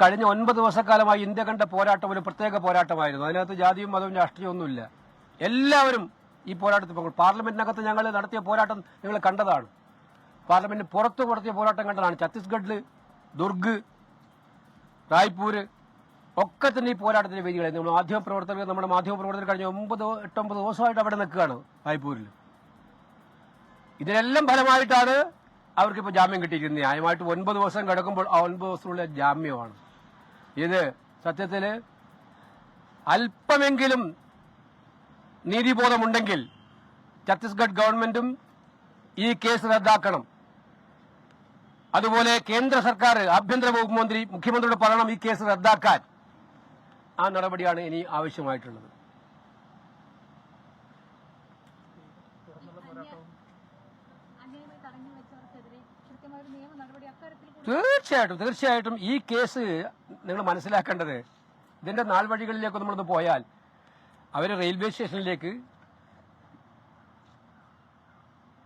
കഴിഞ്ഞ ഒൻപത് വർഷക്കാലമായി ഇന്ത്യ കണ്ട പോരാട്ടം ഒരു പ്രത്യേക പോരാട്ടമായിരുന്നു. അതിനകത്ത് ജാതിയും മതവും രാഷ്ട്രീയവും ഒന്നുമില്ല. എല്ലാവരും ഈ പോരാട്ടത്തിൽ പങ്കെടുക്കും പാർലമെന്റിനകത്ത് ഞങ്ങൾ നടത്തിയ പോരാട്ടം നിങ്ങൾ കണ്ടതാണ്. പാർലമെന്റിന് പുറത്ത് നടത്തിയ പോരാട്ടം കണ്ടതാണ്. ഛത്തീസ്ഗഡിൽ ദുർഗ് റായ്പൂര് ഒക്കെ തന്നെ ഈ പോരാട്ടത്തിന്റെ വേദികളായി. നമ്മൾ മാധ്യമ പ്രവർത്തകർ നമ്മുടെ മാധ്യമ പ്രവർത്തകർ കഴിഞ്ഞ ഒമ്പത് എട്ടൊമ്പത് ദിവസമായിട്ട് അവിടെ നിൽക്കുകയാണ് റായ്പൂരിൽ ഇതിനെല്ലാം ഫലമായിട്ടാണ് അവർക്കിപ്പോൾ ജാമ്യം കിട്ടിയിരിക്കുന്നത്. ന്യായമായിട്ട് ഒൻപത് ദിവസം കിടക്കുമ്പോൾ ആ ഒൻപത് ദിവസത്തിനുള്ള ജാമ്യമാണ്. ഇത് സത്യത്തിൽ അല്പമെങ്കിലും നീതിബോധമുണ്ടെങ്കിൽ ഛത്തീസ്ഗഡ് ഗവൺമെന്റും ഈ കേസ് റദ്ദാക്കണം. അതുപോലെ കേന്ദ്ര സർക്കാർ ആഭ്യന്തര വകുപ്പ് മന്ത്രി മുഖ്യമന്ത്രിയോട് പറയണം ഈ കേസ് റദ്ദാക്കാൻ ആ നടപടിയാണ് ഇനി ആവശ്യമായിട്ടുള്ളത്. തീർച്ചയായിട്ടും തീർച്ചയായിട്ടും ഈ കേസ് നിങ്ങൾ മനസ്സിലാക്കേണ്ടത് ഇതിന്റെ നാൾ വഴികളിലേക്ക് നമ്മളൊന്ന് പോയാൽ അവർ റെയിൽവേ സ്റ്റേഷനിലേക്ക്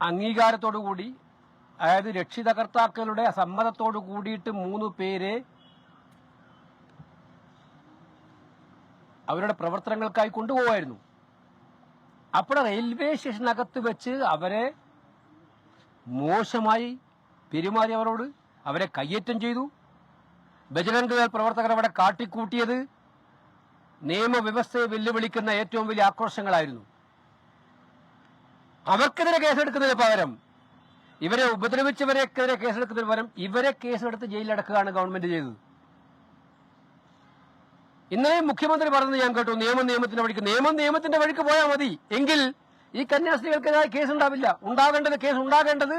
അംഗീകാരത്തോടു കൂടി അതായത് രക്ഷിതകർത്താക്കളുടെ സമ്മതത്തോടു കൂടിയിട്ട് മൂന്ന് പേരെ അവരുടെ പ്രവർത്തനങ്ങൾക്കായി കൊണ്ടുപോകായിരുന്നു അപ്പോൾ റെയിൽവേ സ്റ്റേഷനകത്ത് വെച്ച് അവരെ മോശമായി പെരുമാറി അവരോട് അവരെ കയ്യേറ്റം ചെയ്തു. ബജരംഗ് ദൾ പ്രവർത്തകർ അവിടെ കാട്ടിക്കൂട്ടിയത് നിയമവ്യവസ്ഥയെ വെല്ലുവിളിക്കുന്ന ഏറ്റവും വലിയ ആക്രോശങ്ങളായിരുന്നു. അവർക്കെതിരെ കേസെടുക്കുന്നതിന് പകരം ഇവരെ ഉപദ്രവിച്ചവരെക്കെതിരെ കേസെടുക്കുന്നതിന് പകരം ഇവരെ കേസെടുത്ത് ജയിലിലടക്കുകയാണ് ഗവൺമെന്റ് ചെയ്തത്. ഇന്നലെ മുഖ്യമന്ത്രി പറഞ്ഞത് ഞാൻ കേട്ടു നിയമം നിയമത്തിന്റെ വഴിക്ക് നിയമം നിയമത്തിന്റെ വഴിക്ക് പോയാൽ മതി. എങ്കിൽ ഈ കന്യാസ്ത്രീകൾക്കെതിരായ കേസ് ഉണ്ടാവില്ല ഉണ്ടാകേണ്ടത് കേസ് ഉണ്ടാകേണ്ടത്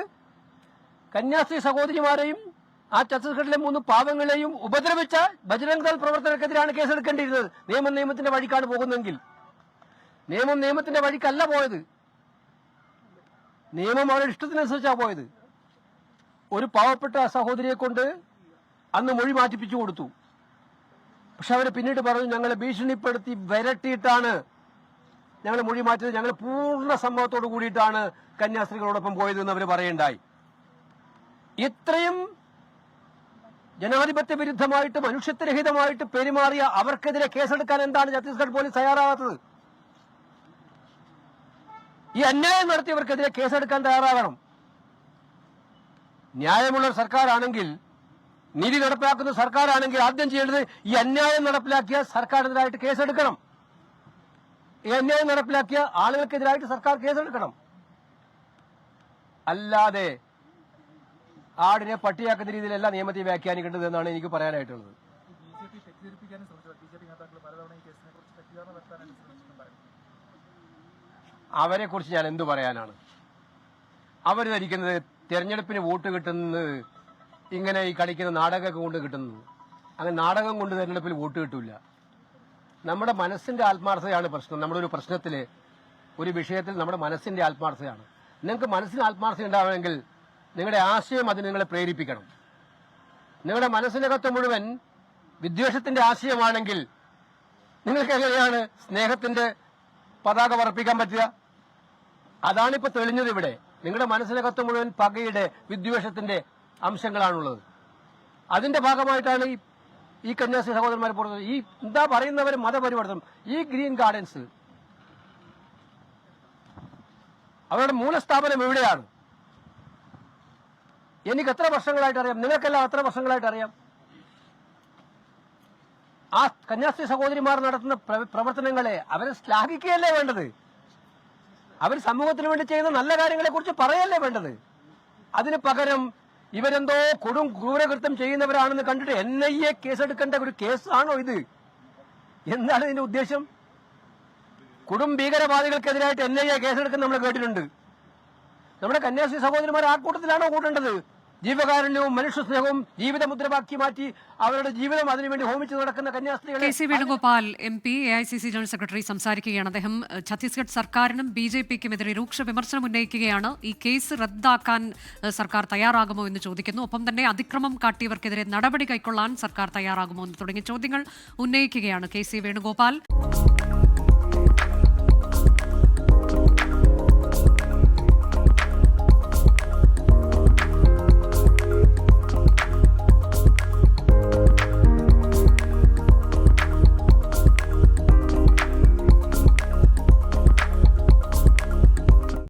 കന്യാസ്ത്രീ സഹോദരിമാരെയും ആ ഛത്തീസ്ഗഡിലെ മൂന്ന് പാവങ്ങളെയും ഉപദ്രവിച്ച ബജരംഗ് ദൾ പ്രവർത്തകർക്കെതിരാണ് കേസെടുക്കേണ്ടിയിരുന്നത്. നിയമം നിയമത്തിന്റെ വഴിക്കാണ് പോകുന്നതെങ്കിൽ. നിയമം നിയമത്തിന്റെ വഴിക്കല്ല പോയത്. നിയമം അവരുടെ ഇഷ്ടത്തിനനുസരിച്ചാണ് പോയത്. ഒരു പാവപ്പെട്ട സഹോദരിയെ കൊണ്ട് അന്ന് മൊഴി മാറ്റിപ്പിച്ചു കൊടുത്തു. പക്ഷെ അവർ പിന്നീട് പറഞ്ഞു ഞങ്ങളെ ഭീഷണിപ്പെടുത്തി വരട്ടിയിട്ടാണ് ഞങ്ങൾ മൊഴി മാറ്റിയത്. ഞങ്ങൾ പൂർണ സംഭവത്തോട് കൂടിയിട്ടാണ് കന്യാസ്ത്രീകളോടൊപ്പം പോയതെന്ന് അവർ പറയണ്ടായി. ഇത്രയും ജനാധിപത്യ വിരുദ്ധമായിട്ട് മനുഷ്യത്വരഹിതമായിട്ട് പെരുമാറിയ അവർക്കെതിരെ കേസെടുക്കാൻ എന്താണ് ഛത്തീസ്ഗഡ് പോലീസ് തയ്യാറാവാത്തത്? ഈ അന്യായം നടത്തിയവർക്കെതിരെ കേസെടുക്കാൻ തയ്യാറാകണം. ന്യായമുള്ള സർക്കാരാണെങ്കിൽ നീതി നടപ്പിലാക്കുന്ന സർക്കാരാണെങ്കിൽ ആദ്യം ചെയ്യേണ്ടത് ഈ അന്യായം നടപ്പിലാക്കിയ സർക്കാരിനെതിരായിട്ട് കേസെടുക്കണം. ഈ അന്യായം നടപ്പിലാക്കിയ ആളുകൾക്കെതിരായിട്ട് സർക്കാർ കേസെടുക്കണം. അല്ലാതെ ആടിനെ പട്ടിയാക്കുന്ന രീതിയിലല്ല നിയമത്തെ വ്യാഖ്യാനിക്കേണ്ടത് എന്നാണ് എനിക്ക് പറയാനായിട്ടുള്ളത്. അവരെ കുറിച്ച് ഞാൻ എന്തു പറയാനാണ്? അവർ ധരിക്കുന്നത് തെരഞ്ഞെടുപ്പിന് വോട്ട് കിട്ടുന്നത് ഇങ്ങനെ ഈ കളിക്കുന്ന നാടകമൊക്കെ കൊണ്ട് കിട്ടുന്നത്. അങ്ങനെ നാടകം കൊണ്ട് തെരഞ്ഞെടുപ്പിൽ വോട്ട് കിട്ടില്ല നമ്മുടെ മനസ്സിന്റെ ആത്മാർത്ഥതയാണ് പ്രശ്നം. നമ്മുടെ ഒരു പ്രശ്നത്തിൽ ഒരു വിഷയത്തിൽ നമ്മുടെ മനസ്സിന്റെ ആത്മാർത്ഥതയാണ്. നിങ്ങൾക്ക് മനസ്സിന് ആത്മാർത്ഥത ഉണ്ടാവണമെങ്കിൽ നിങ്ങളുടെ ആശയം അത് നിങ്ങളെ പ്രേരിപ്പിക്കണം. നിങ്ങളുടെ മനസ്സിനകത്ത് മുഴുവൻ വിദ്വേഷത്തിന്റെ ആശയമാണെങ്കിൽ നിങ്ങൾക്ക് എങ്ങനെയാണ് സ്നേഹത്തിന്റെ പതാക പറപ്പിക്കാൻ പറ്റുക? അതാണിപ്പോ തെളിഞ്ഞത് ഇവിടെ. നിങ്ങളുടെ മനസ്സിനകത്ത് മുഴുവൻ പകയുടെ വിദ്വേഷത്തിന്റെ അംശങ്ങളാണുള്ളത്. അതിന്റെ ഭാഗമായിട്ടാണ് ഈ ഈ കന്യാസി സഹോദരന്മാരെ പുറത്ത് ഈ എന്താ പറയുന്നവർ മതപരിവർത്തനം. ഈ ഗ്രീൻ ഗാർഡൻസ് അവരുടെ മൂലസ്ഥാപനം എവിടെയാണ് എനിക്ക് എത്ര വർഷങ്ങളായിട്ട് അറിയാം? നിങ്ങൾക്കെല്ലാം എത്ര വർഷങ്ങളായിട്ട് അറിയാം? ആ കന്യാസ്ത്രീ സഹോദരിമാർ നടത്തുന്ന പ്രവർത്തനങ്ങളെ അവരെ ശ്ലാഘിക്കുകയല്ലേ വേണ്ടത്? അവർ സമൂഹത്തിന് വേണ്ടി ചെയ്യുന്ന നല്ല കാര്യങ്ങളെ കുറിച്ച് പറയല്ലേ വേണ്ടത്? അതിന് പകരം ഇവരെന്തോ കൊടും ക്രൂരകൃത്യം ചെയ്യുന്നവരാണെന്ന് കണ്ടിട്ട് എൻ ഐ എ കേസെടുക്കേണ്ട ഒരു കേസാണോ ഇത്? എന്താണ് ഇതിന്റെ ഉദ്ദേശം? കൊടും ഭീകരവാദികൾക്കെതിരായിട്ട് എൻ ഐ എ കേസെടുക്കുന്ന നമ്മൾ കേട്ടിട്ടുണ്ട്. നമ്മുടെ കന്യാസ്ത്രീ സഹോദരിമാർ ആ കൂട്ടത്തിലാണോ കൂട്ടേണ്ടത്? ജീവകാരുണ്യവും മനുഷ്യസ്നേഹവും ജീവിത മുദ്രവാക്കി മാറ്റി അവരുടെ ജീവിതം അതിനുവേണ്ടി ഹോമിച്ച് നടക്കുന്ന K C Venugopal M P A I C C general secretary സംസാരിക്കുകയാണ്. അദ്ദേഹം ഛത്തീസ്ഗഡ് സർക്കാരിനും ബി ജെ പിക്കുമെതിരെ രൂക്ഷ വിമർശനം ഉന്നയിക്കുകയാണ്. ഈ കേസ് റദ്ദാക്കാൻ സർക്കാർ തയ്യാറാകുമോ എന്ന് ചോദിക്കുന്നു. ഒപ്പം തന്നെ അതിക്രമം കാട്ടിയവർക്കെതിരെ നടപടി കൈക്കൊള്ളാൻ സർക്കാർ തയ്യാറാകുമോ എന്ന് തുടങ്ങിയ ചോദ്യങ്ങൾ ഉന്നയിക്കുകയാണ് കെ സി വേണുഗോപാൽ.